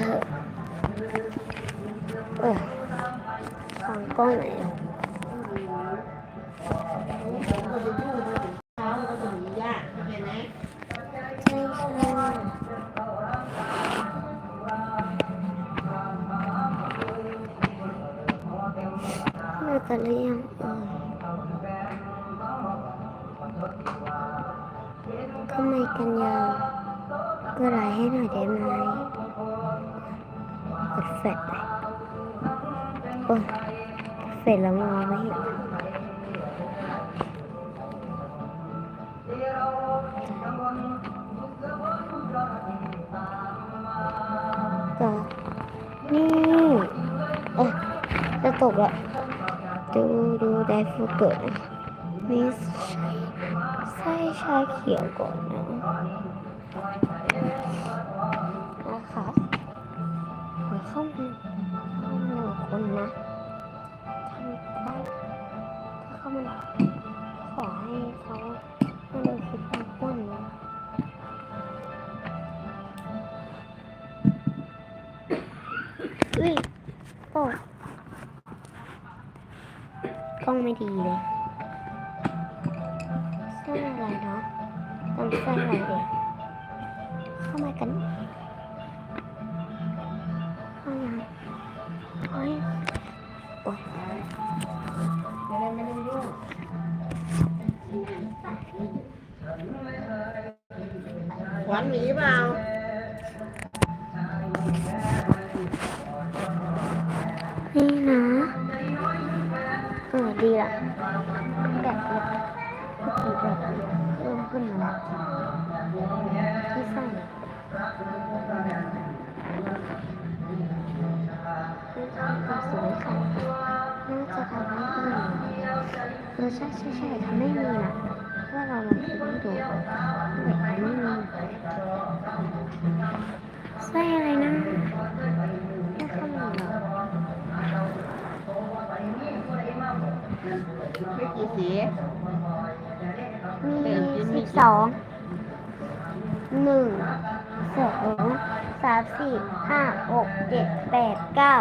อเออฟังกล้องไหนอยเท้ามันก็จะมียากเข้าใส่เลิกกันหรือยังเออทำไมกันยังก็ไลน์ใส่แฟลชไปโอ้ยเฟลแล้วมองไม่เห็นต่อนี่เอ้จะตกละดูดูได้ฟูเกิดนะนี่ใส่ชาเขียวก่อนนะ ขอเข้ามาเข้ามหนึ่งคนนะทำได้ถ้าเข้ามาขอให้เขาไม่ได้คิดเป็นป้นนะอุ้ยโอ้กล้องไม่ดีเลยเส้นอะไรเนาะตามเส้นอะไรเดี๋ยวเข้ามากัน โอ้ยโอ้ยจะได้ไม่ต้อหวานหมีเปล่านี่นะเออดีละแบบเล็กอีแบบเริ่มขึ้นแล้วที่ใส่ คือความสวยค่ะน่าจะทำให้ดีเออใช่ใช่ใช่ทำให้มีนะว่าะเราลองคิดให้ดูแบบไม่มีใส่อะไรนะไม่เข้ามาหรอไม่กี่สีมีสิบสองหนึ่ง สองสามสี่ห้าหกเจ็ดแปดเก้า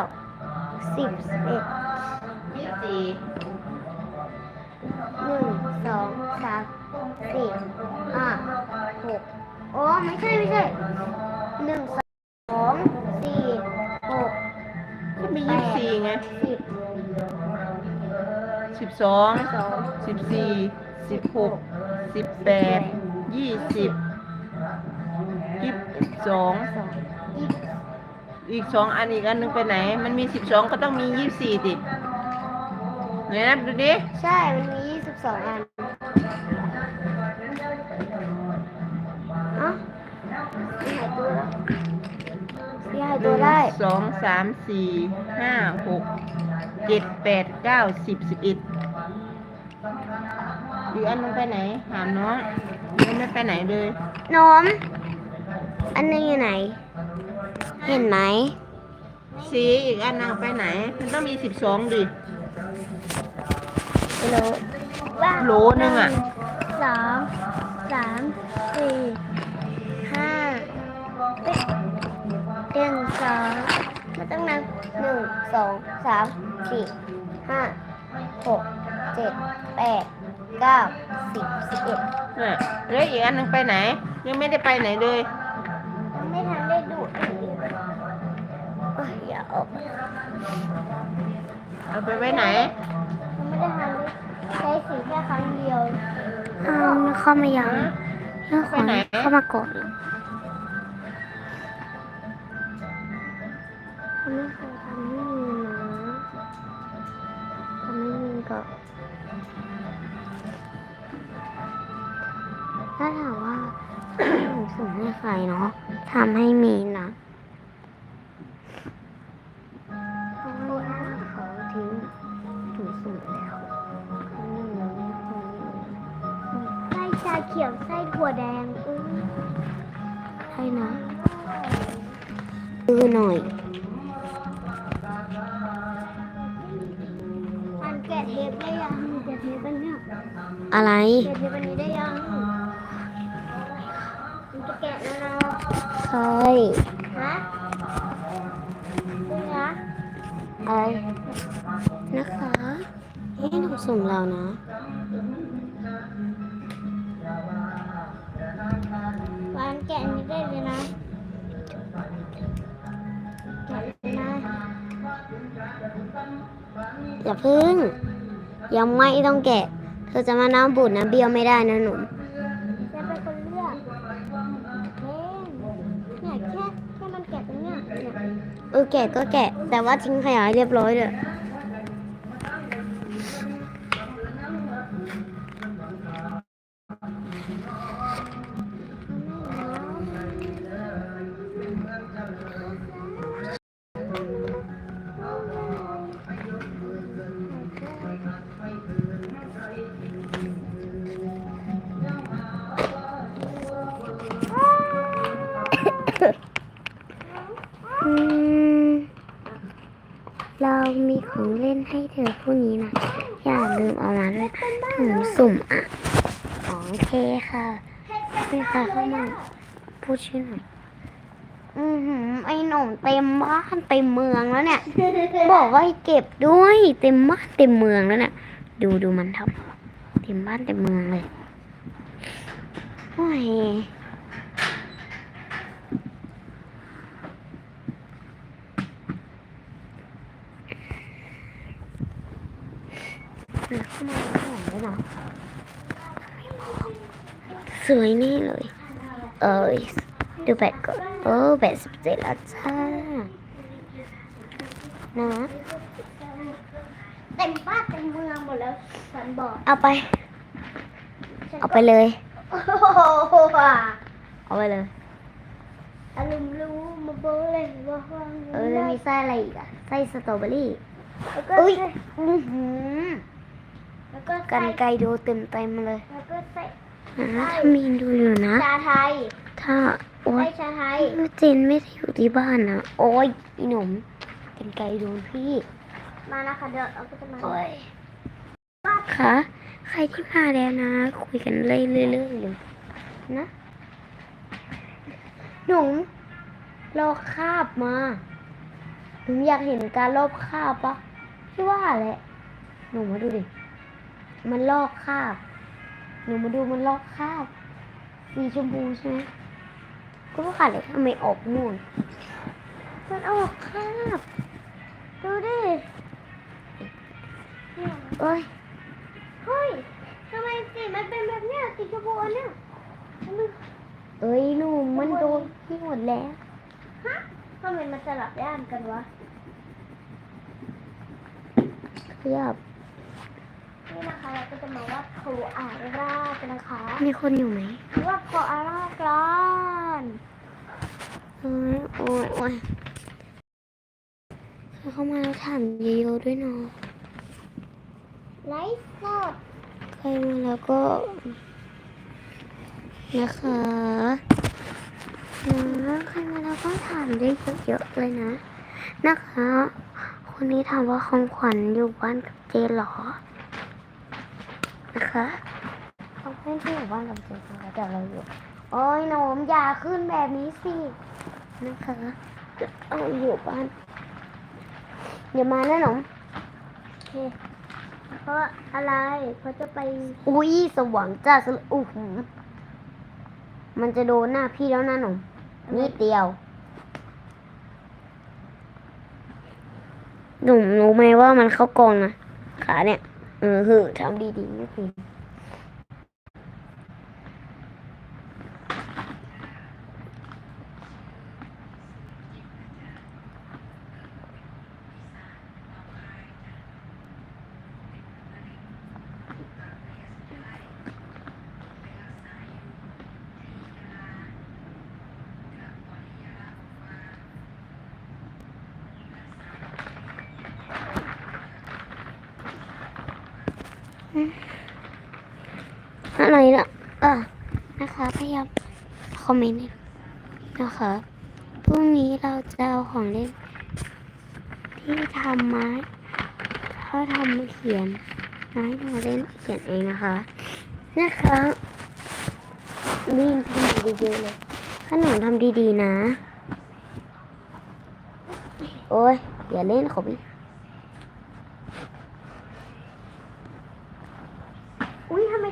สิบสิบเอ็ดยี่สี่หนึ่งสองสามสี่ห้าหกโอ้ไม่ใช่ไม่ใช่หนึ่งสองสี่หกก็มียี่สี่ไงสิบสิบสองสองสิบสี่สิบหกสิบแปดยี่สิบ สิบสองสองยี่สิบอีกสองอันอีกอันหนึงไปไหน มันมีสิบสองก็ต้องมียี่สี่ดิไหนนับดูดิใช่ มันมียี่สิบสองอันเอ้าสีหายตัวแล้วสีหายหตัวนึ่งได้สองสามสี่ห้าหกเจ็ดแปดเก้าสิบสิบเอ็ดอีกอันหนึงไปไหนถามน้องยังไม่ไปไหนเลยนม อันนี้อยู่ไหน เห็นไหม สีอีกอันหนึงไปไหน มันต้องมีสิบสองดิ โลว่าโหลนึงอะ สองสามสี่ห้าเอ๊ะหนึ่งสองมันต้องนับหนึ่งสองสามสี่ห้าหกเจ็ดแปดเก้าสิบสิบเอ็ด เนี่ยแล้วอีกอันหนึงไปไหน ยังไม่ได้ไปไหนเลย เอ้ยอย่าออกเอาไปไว้ไหนไม่ได้ทันได้ใช้สีแค่ครั้งเดียวอ้าวเข้ามายังเรื่องของเข้ามาก่อนเขาไม่เคยทำให้มีนะทำให้มีก็ถ้าถามว่าหนูส่งให้ใครเนาะทำให้มีนะาเขียวไส้ถั่วแดงอื้อใช่นะดูหน่อยอันแกะเทปได้ยังแกะเทปอันเนี้ยอะไรแกะเทปอันนี้ได้ยังมันจะแกะแล้วนะใช่ฮะอะไรนะคะให้หนูส่งเรานะ วานแกะนี้ได้เลยนะแกะเลยนะอย่าพึ่ง ยังไม่ต้องแกะ เธอจะมาน้ำบูดน้ำเบี้ยวไม่ได้นะหนูจะเป็นคนเลือกเล่นเนี่ยแค่แค่มันแกะตรงเนี้ยเออแกะก็แกะ แต่ว่าทิ้งขยะให้เรียบร้อยเลย เรามีของเล่นให้เธอผู้นี้นะ อย่าลืมเอามาด้วยถุงสุ่มอะอ๋อโอเคค่ะพี่ค่ะเข้ามาพูดชื่อหน่อยอือหือไอ้หนุ่มเต็มบ้านเต็มเมืองแล้วเนี่ย บอกว่าให้เก็บด้วยเต็มบ้านเต็มเมืองแล้วเนี่ยดูดูมันทำเต็มบ้านเต็มเมืองเลยโอ้ยเดี๋ยวเข้ามาข้างหลังด้วยนะ สวยนี่เลย เอ้ยดูแบตก่อนโอ้แบตสิบเจ็ดแล้วจ้านะเต็มบ้านเต็มเมืองหมดแล้วฉันบอกเอาไปฉันเอาไปเลยโอ้โหว่ะเอาไปเลยอารมณ์รู้มาโบ้เลยว่าห้องเออแล้วมีไส้อะไรอีกอะไส้สตรอเบอรี่แล้วก็อุ้ยใส่อื้อหือแล้วก็กันใส่ไกลดูเต็มเต็มๆเลยแล้วก็ใส่นะ ถ้ามีนดูอยู่นะ ชาไทย ถ้าโอ๊ใส่ยชาไทยเจนไม่ได้อยู่ที่บ้านนะ โอ๊ยอีหนุ่มกันไกลโดนพี่ มานะคะเดี๋ยวเราก็จะมาโอ๊ยค่ะใครที่มาแล้วนะ คุยกันเรื่อยๆเลยนะ หนุ่มลอกคราบมา หนุ่มอยากเห็นการลอกคราบปะพี่ว่าแหละ หนูมาดูดิ มันลอกคราบ หนูมาดูมันลอกคราบสีชมพูใช่ไหมก็ว่าขาดเลยทำไมออกนู่น มันออกคราบ ดูดิเนี่ยเอ้ย เฮ้ยทำไมสีมันเป็นแบบเนี้ยสีชมพูเนี้ยเอ้ยหนูมันโดนพี่หมดแล้ว ฮะทำไมมันสลับด้านกันวะขยับ นี่นะคะ เราก็จะมาวัดโคอารากันนะคะมีคนอยู่ไหมวัดโคอารากันเอ้ยโอ้ยโอ้ยเข้ามาแล้วถามเยอะๆด้วยเนาะไลฟ์สดใครมาแล้วก็ นะคะนะใครมาแล้วก็ถามได้เยอะๆเลยนะ นะคะคนนี้ถามว่าของขวัญอยู่บ้านกับเจเหรอ นะคะเขาเพื่อนที่อยู่บ้านกับเจนนะคะแต่เราอยู่ โอ้ยหนมอย่าขึ้นแบบนี้สิ นะคะเอาอยู่บ้านอย่ามานะหนมโอเคเพราะอะไรเพราะจะไป อุ้ยสว่างจ้าสลอู้หูมันจะโดนหน้าพี่แล้วนะหนมนิดเดียวหนุ่มรู้ไหมว่ามันเข้ากองนะขาเนี่ย เออหือทำดีๆไม่ผิด อะไรล่ะอะนะคะพยายามคอมเมนต์นะคะพรุ่งนี้เราจะเอาของเล่นที่ทำมาถ้าทำมาเขียนมาให้เราเล่นเขียนเองนะคะนะคะบีนทำดีๆเลยขนมทำดีๆนะ โอ้ยอย่าเล่นขอบี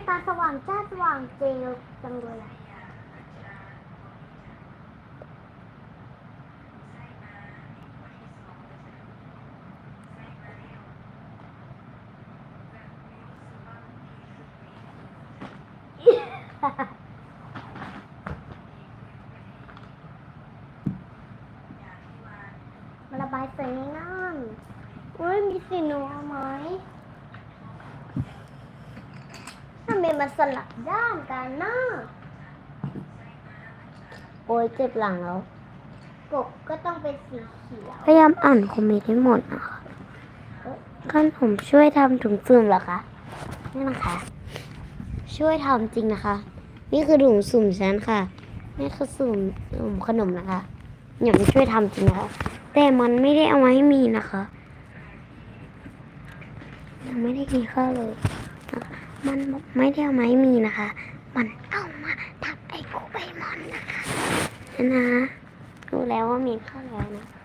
ตาสว่างจ้าสว่างเจลจังเลยอะมาระบายสีง่ายๆอุ้ยมีสีหนูเอาไหมทำไมมันสลับด้านกันนะโอ้ยเจ็บหลังแล้วกบก็ต้องเป็นสีเขียวพยายามอ่านคอมเมนต์ให้หมดนะคะกันผมช่วยทำถุงสุ่มเหรอคะนี่นะคะ ช่วยทำจริงนะคะ นี่คือถุงสุ่มฉันค่ะนี่คือสุ่มสุ่มขนมนะคะอย่าไปช่วยทำจริงนะคะแต่มันไม่ได้เอามาให้มีนะคะยังไม่ได้กินข้าวเลยนะคะ มันไม่ได้เอามาให้มีนะคะ มันเอามาทับไอ้กูไบมอนนะคะนะรู้แล้วว่ามีข้าแล้วนะคะ